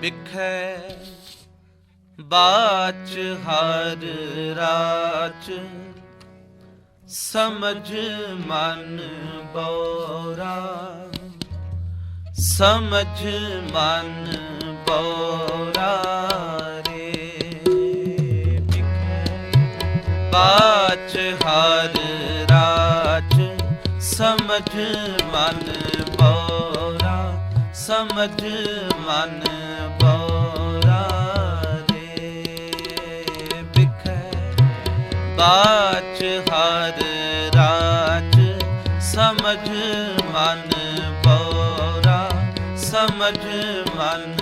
ਵਿਖੇ, ਬਾਚ ਹਰ ਰਾਚ। ਸਮਝ ਮਨ ਬੋਰਾ, ਸਮਝ ਮਨ ਬੋਰਾ ਰੇ ਬਿਖੈ ਬਾਚ ਹਰ ਰਾਚ, ਸਮਝ ਸਮਝ ਮਨ ਬੋਰਾ ਰੇ ਬਿਖੈ ਬਾਚ ਹਰ ਰਾਜ ਸਮਝ ਮਨ ਬੋਰਾ ਸਮਝ ਮਨ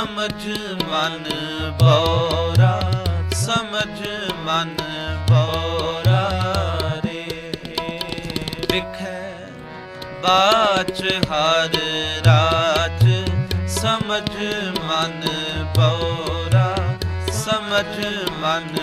ਸਮਝ ਮਨ ਬੋਰਾ, ਸਮਝ ਮਨ ਬੋਰਾ ਰੇ। ਵਿਖੇ ਬਾਚ ਹਰ ਰਾਜ ਸਮਝ ਮਨ ਬੋਰਾ, ਸਮਝ ਮਨ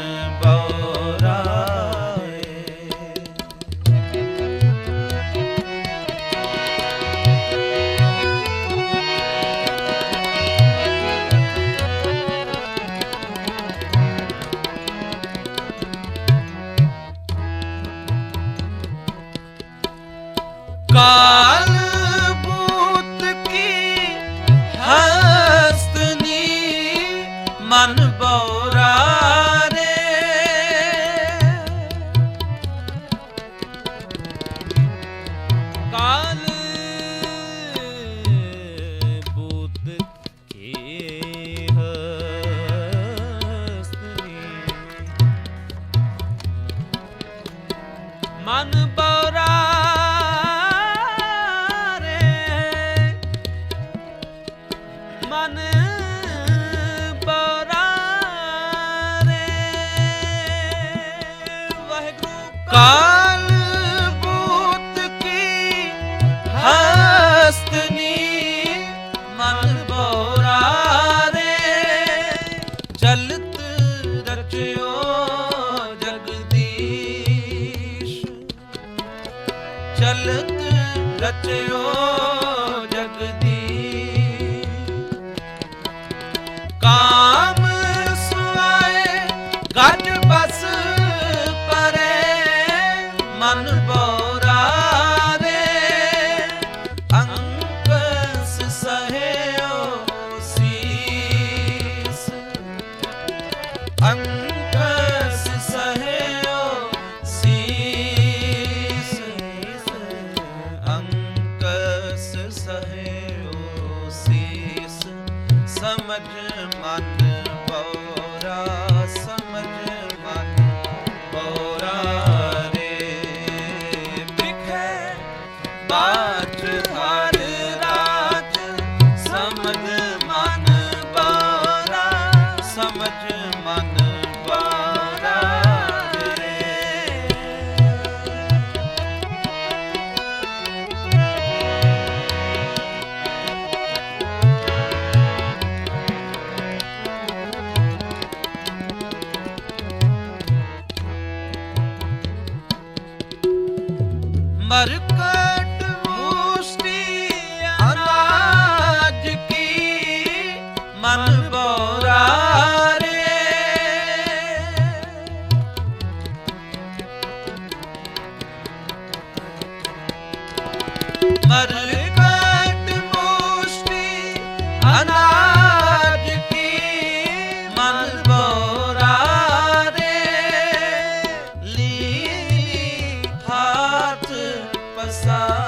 का Anda. passar.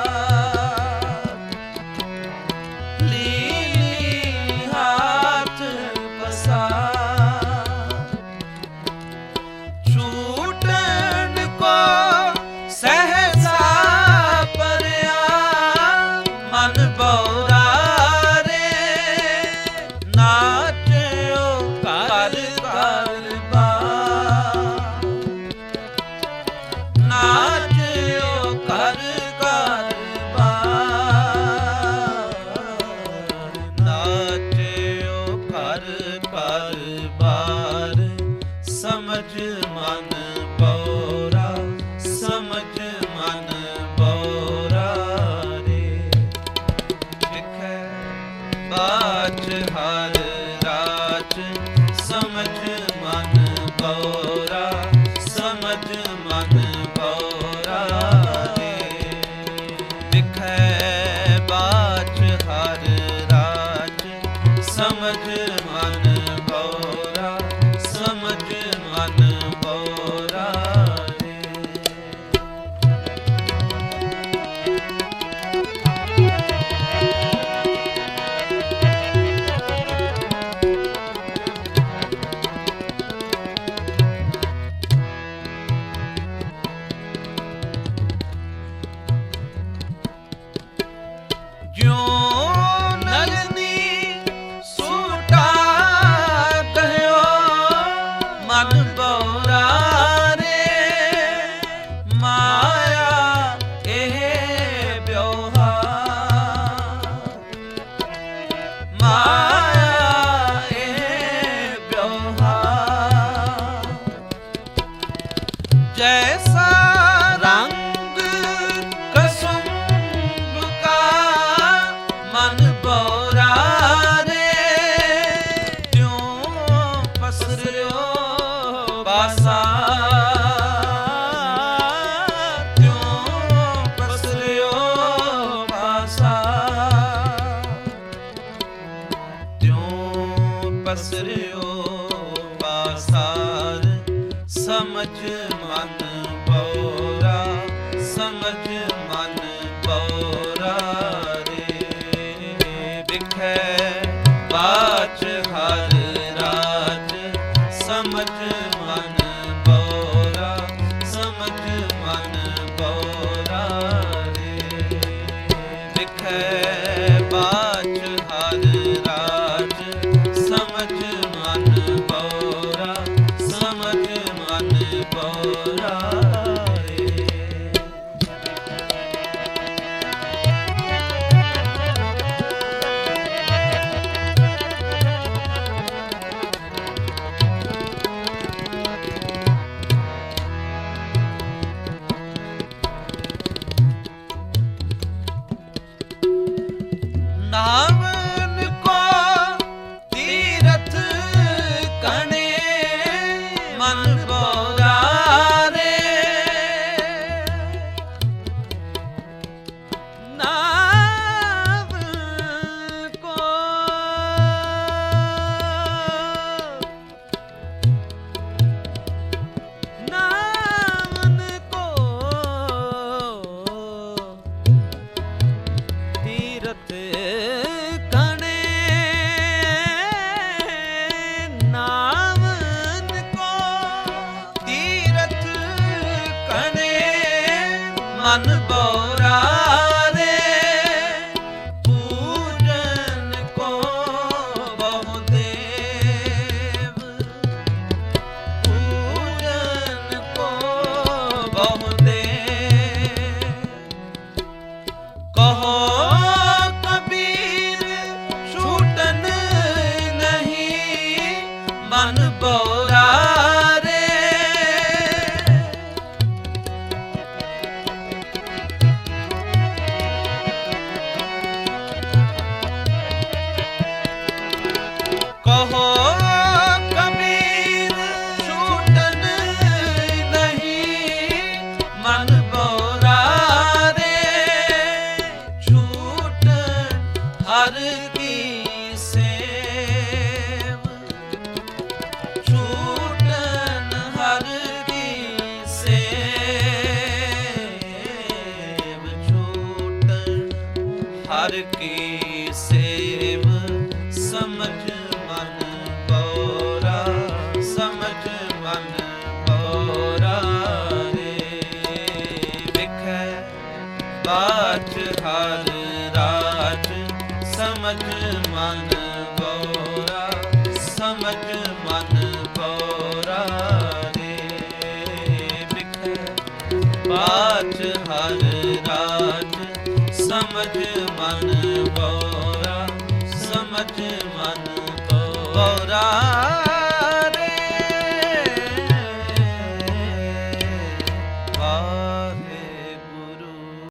ਮਨ ਪਸਰਿਓ ਪਾਸਾਰ ਸਮਝ ਮਨ கண ਬਾਚ ਹਰ ਰਾਤ। ਸਮਝ ਮਨ ਬੋਰਾ ਸਮਝ ਮਨ ਬੋਰਾ